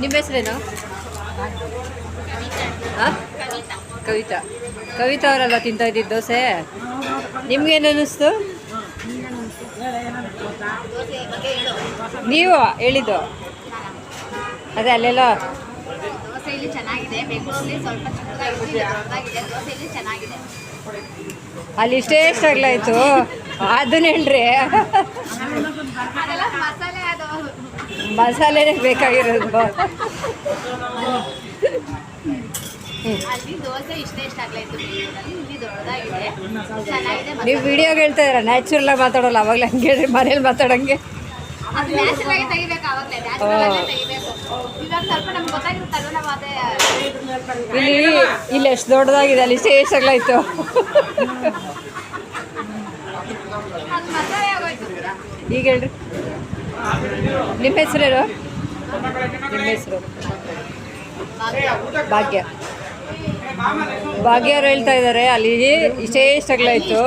ನಿಮ್ಮ ಹೆಸರೇನು? ಕವಿತಾ. ಕವಿತಾ. ಅವರೆಲ್ಲ ತಿಂತಾ ಇದ್ದಿದ್ದು ದೋಸೆ? ನಿಮ್ಗೇನು ಅನ್ನಿಸ್ತು ನೀವು ಹೇಳಿದ್ದು. ಅದೇ ಅಲ್ಲೆಲ್ಲ. ಅಲ್ಲಿ ಇಷ್ಟೇ ಎಷ್ಟಾಗ್ಲಾಯ್ತು ಅದನ್ನ ಹೇಳ್ರಿ. ದೊಡ್ಡದಾಗಿದೆ. ಬೇಕಾಗಿರೋದು ನೀವು ವಿಡಿಯೋಗೆ ಹೇಳ್ತಾ ಇದ್ದೀರಾ? ನ್ಯಾಚುರಲ್ ಆಗಿ ಮಾತಾಡೋಲ್ಲ ಅವಾಗಲೇ ಹಂಗೆ ಹೇಳ್ರಿ ಮನೇಲಿ ಮಾತಾಡೋಂಗೆ. ಇಲ್ಲಿ ಇಲ್ಲಿ ಎಷ್ಟು ದೊಡ್ಡದಾಗಿದೆ ಅಲ್ಲಿ ಇಷ್ಟೇ ಎಷ್ಟಾಗ್ಲಾಯ್ತು ಮಸಾಲೆ ಈಗ ಹೇಳ್ರಿ. ನಿಮ್ಮ ಹೆಸರೇನು ನಿಮ್ಮ ಹೆಸರು. ಭಾಗ್ಯ. ಭಾಗ್ಯ ಅವ್ರು ಹೇಳ್ತಾ ಇದ್ದಾರೆ ಅಲ್ಲಿ ಇಷ್ಟೇ ಇಷ್ಟ ಆಗ್ಲಾಯ್ತು